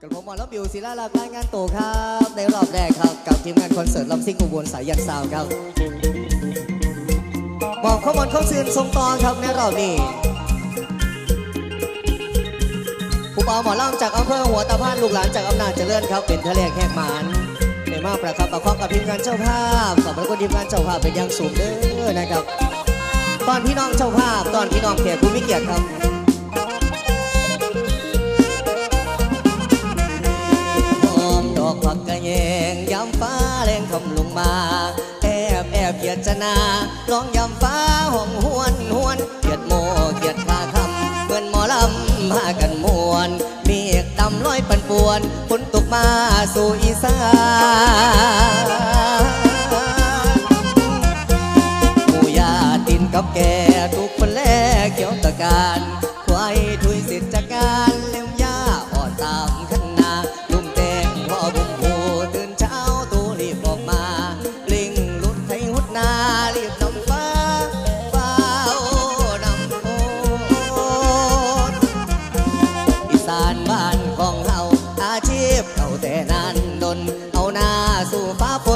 กับผมหมอลำบิวศิลาลาภรายงานตัวครับ ในรอบแรกครับ กับทีมงานคอนเสิร์ตลำซิ่งอุบลสายยันซาวครับมอบข้อมูลข้อสื่อทรงตองครับในรอบนี้ผู้เป่าหมอลำจากอำเภอหัวตะพานลูกหลานจากอำนาจเจริญครับ เป็นทะเลแหกหมานในมาประคับประคองกับทีมงานเจ้าภาพขอบพระคุณทีมงานเจ้าภาพเป็นอย่างสูงเด้อนะครับ ตอนพี่น้องเจ้าภาพตอนพี่น้องแขกผู้มีเกียรติครับ ฟ้าแรงคำลงมาแอบแอบเกียดจนาลองยามฟ้าห้องหวนหวนเกียดโมเกียดคาคำเพื่อนหมอลำมากันมวนเมฆดำลอยปันป่วนฝนตกมาสู่อีสาน พเก่าแต่นานดนเอาหน้าสู่ฟ้าฝน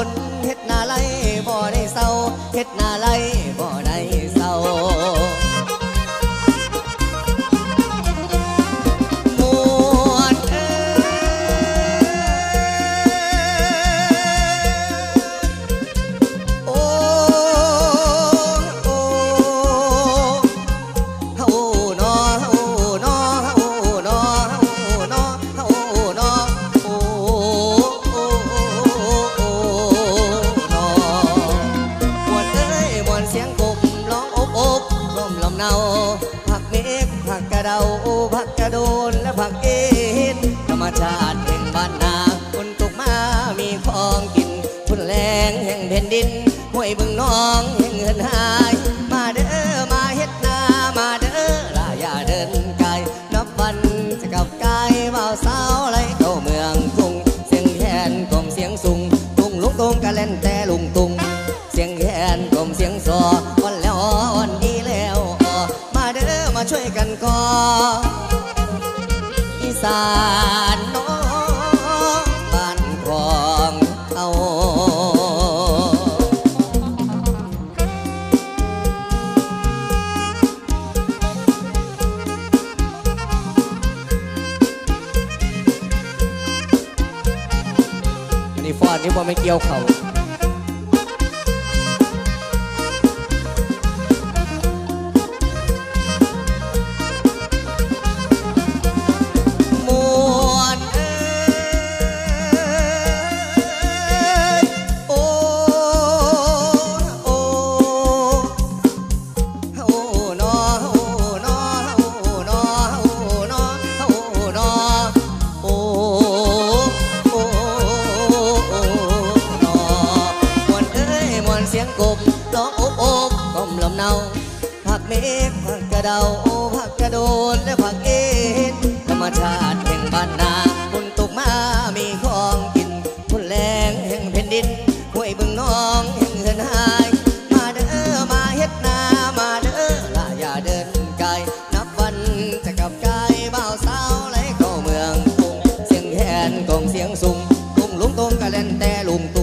องเงินหาย มาเด้อมาเฮ็ดนามาเด้อลาอย่าเดินไกลนับวันจะกลับกายบ่าวสาวไรเข้าเมืองกรุงเสียงแคนกลมเสียงสุงตุงลุกตุงกะเล่นแต่ลุงตุง เสียงแคนกลมเสียงซออ่อนแล้วอ่อนดีแล้วอ่อมาเด้อมาช่วยกันก่ออีสาน ฟอนนี่บ่ไม่เกี่ยวเขา กลมลำเนาผักเมฆผักกระเดาผักกระโดนและผักเอ็นธรรมชาติแห่งบ้านนาฝนตกมามีของกินฝนแรงแห่งแผ่นดินห้วยบึงน้องแห่งเหินหาย มาเด้อมาเฮ็ดนามาเด้อลาอย่าเดินไกลนับวันจะกลับกายบ่าวสาวไหลเข้าเมืองกรุงเสียงแคนกองเสียงสุงตุ้งลุงตุ้งกะเล่นแต่ลุงตุ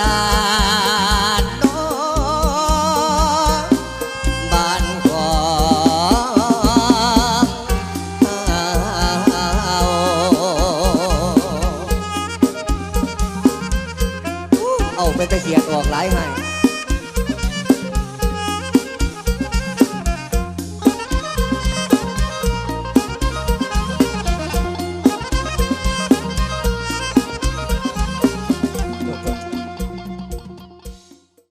สานนอบ้านของเอาเอาไปตะเขียดออกหลายให้